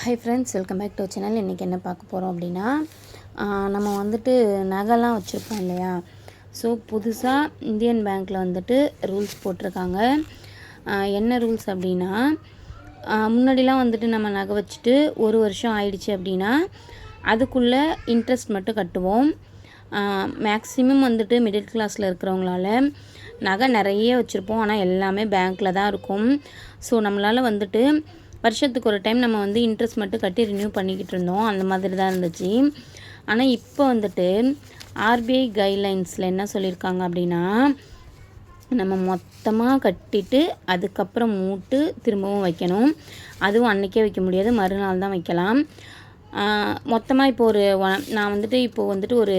Hi friends welcome back to channel இன்றைக்கி என்ன பார்க்க போகிறோம் அப்படின்னா நம்ம வந்துட்டு நகைலாம் வச்சுருப்போம் இல்லையா? ஸோ புதுசாக இந்தியன் பேங்க்கில் வந்துட்டு ரூல்ஸ் போட்டிருக்காங்க. என்ன ரூல்ஸ் அப்படின்னா முன்னாடிலாம் வந்துட்டு நம்ம நகை வச்சுட்டு ஒரு வருஷம் ஆயிடுச்சு அப்படின்னா அதுக்குள்ளே இன்ட்ரெஸ்ட் மட்டும் கட்டுவோம். மேக்ஸிமம் வந்துட்டு மிடில் கிளாஸில் இருக்கிறவங்களால நகை நிறைய வச்சுருப்போம். ஆனால் எல்லாமே பேங்க்கில் தான் இருக்கும். ஸோ நம்மளால் வந்துட்டு வருஷத்துக்கு ஒரு டைம் நம்ம வந்து இன்ட்ரெஸ்ட் மட்டும் கட்டி ரினியூ பண்ணிக்கிட்டு இருந்தோம். அந்த மாதிரி தான் இருந்துச்சு. ஆனால் இப்போ வந்துட்டு ஆர்பிஐ கைட்லைன்ஸில் என்ன சொல்லியிருக்காங்க அப்படின்னா நம்ம மொத்தமாக கட்டிட்டு அதுக்கப்புறம் மூட்டு திரும்பவும் வைக்கணும். அதுவும் அன்றைக்கே வைக்க முடியாது. மறுநாள் தான் வைக்கலாம். மொத்தமாக இப்போ ஒரு நான் வந்துட்டு இப்போது வந்துட்டு ஒரு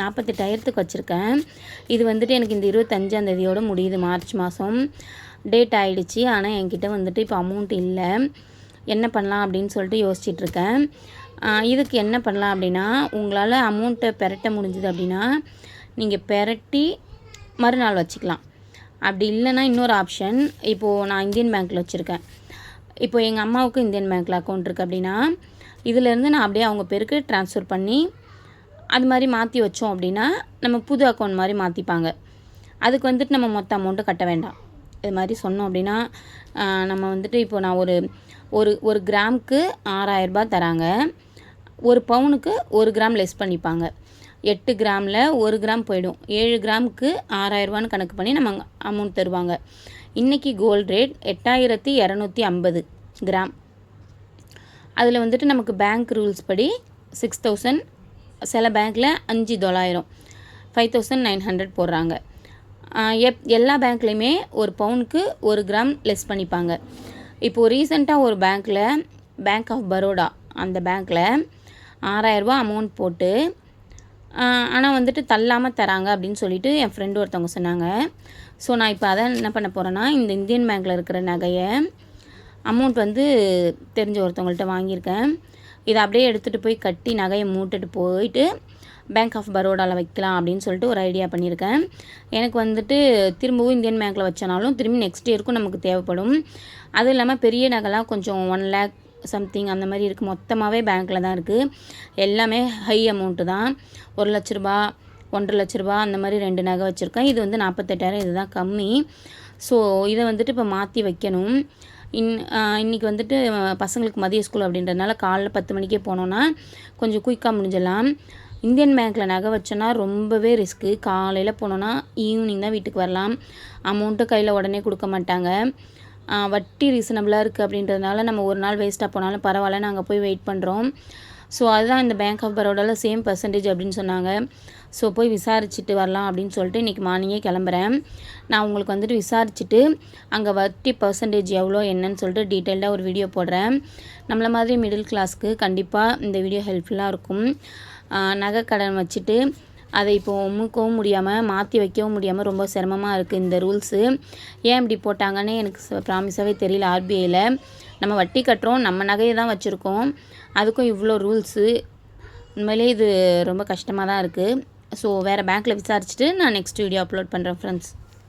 நாற்பத்தெட்டாயிரத்துக்கு வச்சுருக்கேன். இது வந்துட்டு எனக்கு இந்த இருபத்தஞ்சாந்தேதியோடு முடியுது. மார்ச் மாதம் டேட் ஆகிடுச்சி ஆனால் என்கிட்ட வந்துட்டு இப்போ அமௌண்ட் இல்லை. என்ன பண்ணலாம் அப்படின்னு சொல்லிட்டு யோசிச்சுட்டு இருக்கேன் இதுக்கு என்ன பண்ணலாம் அப்படின்னா உங்களால் அமௌண்ட்டை பெரட்ட முடிஞ்சுது அப்படின்னா நீங்கள் பெரட்டி மறுநாள் வச்சுக்கலாம். அப்படி இல்லைன்னா இன்னொரு ஆப்ஷன் இப்போது நான் இந்தியன் பேங்க்கில் வச்சுருக்கேன். இப்போ எங்கள் அம்மாவுக்கு இந்தியன் பேங்க்கில் அக்கௌண்ட் இருக்குது அப்படின்னா இதுலேருந்து நான் அப்படியே அவங்க பேருக்கு ட்ரான்ஸ்ஃபர் பண்ணி அது மாதிரி மாற்றி வச்சோம் அப்படின்னா நம்ம புது அக்கௌண்ட் மாதிரி மாற்றிப்பாங்க அதுக்கு வந்துட்டு நம்ம மொத்த அமௌண்ட்டு கட்ட வேண்டாம். இது மாதிரி சொன்னோம் அப்படின்னா நம்ம வந்துட்டு இப்போ நான் ஒரு ஒரு ஒரு கிராமுக்கு ஆறாயிரரூபா தராங்க. ஒரு பவுனுக்கு ஒரு கிராம் லெஸ் பண்ணிப்பாங்க. எட்டு கிராமில் ஒரு கிராம் போயிடும். ஏழு கிராமுக்கு ஆறாயிரரூபான்னு கணக்கு பண்ணி நம்ம அமௌண்ட் தருவாங்க. இன்றைக்கி கோல்டு ரேட் எட்டாயிரத்தி இரநூத்தி ஐம்பது கிராம். அதில் வந்துட்டு நமக்கு பேங்க் ரூல்ஸ் படி சிக்ஸ் தௌசண்ட் சில பேங்க்கில் அஞ்சு தொள்ளாயிரம் ஃபைவ் தௌசண்ட் நைன் ஹண்ட்ரட் போடுறாங்க. எப் எல்லா பேங்க்லேயுமே ஒரு பவுனுக்கு ஒரு கிராம் லெஸ் பண்ணிப்பாங்க. இப்போது ரீசெண்டாக ஒரு பேங்க்கில் பேங்க் ஆஃப் பரோடா அந்த பேங்க்கில் ஆறாயிரரூபா அமௌண்ட் போட்டு ஆனால் வந்துட்டு தள்ளாமல் தராங்க அப்படின்னு சொல்லிட்டு என் ஃப்ரெண்டு ஒருத்தவங்க சொன்னாங்க. ஸோ நான் இப்போ அதை என்ன பண்ண போகிறேன்னா இந்த இந்தியன் பேங்க்கில் இருக்கிற நகையை அமௌண்ட் வந்து தெரிஞ்ச ஒருத்தவங்கள்ட்ட வாங்கியிருக்கேன். இதை அப்படியே எடுத்துகிட்டு போய் கட்டி நகையை மூட்டுட்டு போயிட்டு பேங்க் ஆஃப் பரோடாவில் வைக்கலாம் அப்படின்னு சொல்லிட்டு ஒரு ஐடியா பண்ணியிருக்கேன். எனக்கு வந்துட்டு திரும்பவும் இந்தியன் பேங்க்கில் வச்சனாலும் திரும்பி நெக்ஸ்ட் இயருக்கும் நமக்கு தேவைப்படும். அதுவும் இல்லாமல் பெரிய நகைலாம் கொஞ்சம் ஒன் லேக் சம்திங் அந்த மாதிரி இருக்குது மொத்தமாகவே பேங்க்கில் தான் இருக்குது எல்லாமே ஹை அமௌண்ட்டு தான். ஒரு லட்ச ரூபா ஒன்றரை லட்ச ரூபா அந்த மாதிரி ரெண்டு நகை வச்சுருக்கேன். இது வந்து நாற்பத்தெட்டாயிரம் இதுதான் கம்மி. ஸோ இதை வந்துட்டு இப்போ மாற்றி வைக்கணும். இன் இன்றைக்கி இன்னைக்கு வந்துட்டு பசங்களுக்கு மதிய ஸ்கூல் அப்படின்றதுனால காலைல பத்து மணிக்கே போனோன்னா கொஞ்சம் குயிக்காக முடிஞ்சிடலாம். இந்தியன் பேங்க்கில் நகை வச்சோன்னா ரொம்பவே ரிஸ்க்கு காலையில் போனோன்னா ஈவினிங் தான் வீட்டுக்கு வரலாம். அமௌண்ட்டு கையில் உடனே கொடுக்க மாட்டாங்க. வட்டி ரீசனபிளாக இருக்குது அப்படின்றதுனால நம்ம ஒரு நாள் வேஸ்ட்டாக போனாலும் பரவாயில்ல நாங்கள் போய் வெயிட் பண்ணுறோம் ஸோ அதுதான் இந்த பேங்க் ஆஃப் பரோடாவில் சேம் பர்சன்டேஜ் அப்படின்னு சொன்னாங்க. ஸோ போய் விசாரிச்சுட்டு வரலாம் அப்படின்னு சொல்லிட்டு இன்றைக்கி மார்னிங்கே கிளம்புறேன். நான் உங்களுக்கு வந்துட்டு விசாரிச்சுட்டு அங்கே வட்டி பர்சன்டேஜ் எவ்வளோ என்னன்னு சொல்லிட்டு டீட்டெயில்டாக ஒரு வீடியோ போடுறேன். நம்மளை மாதிரி மிடில் கிளாஸ்க்கு கண்டிப்பாக இந்த வீடியோ ஹெல்ப்ஃபுல்லாக இருக்கும். நகை கடன் வச்சுட்டு அதை இப்போ மூக்கவும் முடியாமல் மாற்றி வைக்கவும் முடியாமல் ரொம்ப சிரமமாக இருக்குது இந்த ரூல்ஸு ஏன் இப்படி போட்டாங்கன்னு எனக்கு ப்ராமிஸாகவே தெரியல ஆர்பிஐயில் நம்ம வட்டி கட்டுறோம் நம்ம நகையை தான் வச்சுருக்கோம். அதுக்கும் இவ்வளோ ரூல்ஸு உண்மையிலே இது ரொம்ப கஷ்டமாக தான் இருக்குது ஸோ வேறு பேங்க்கில் விசாரிச்சுட்டு நான் நெக்ஸ்ட் வீடியோ அப்லோட் பண்ணுறேன் ஃப்ரெண்ட்ஸ்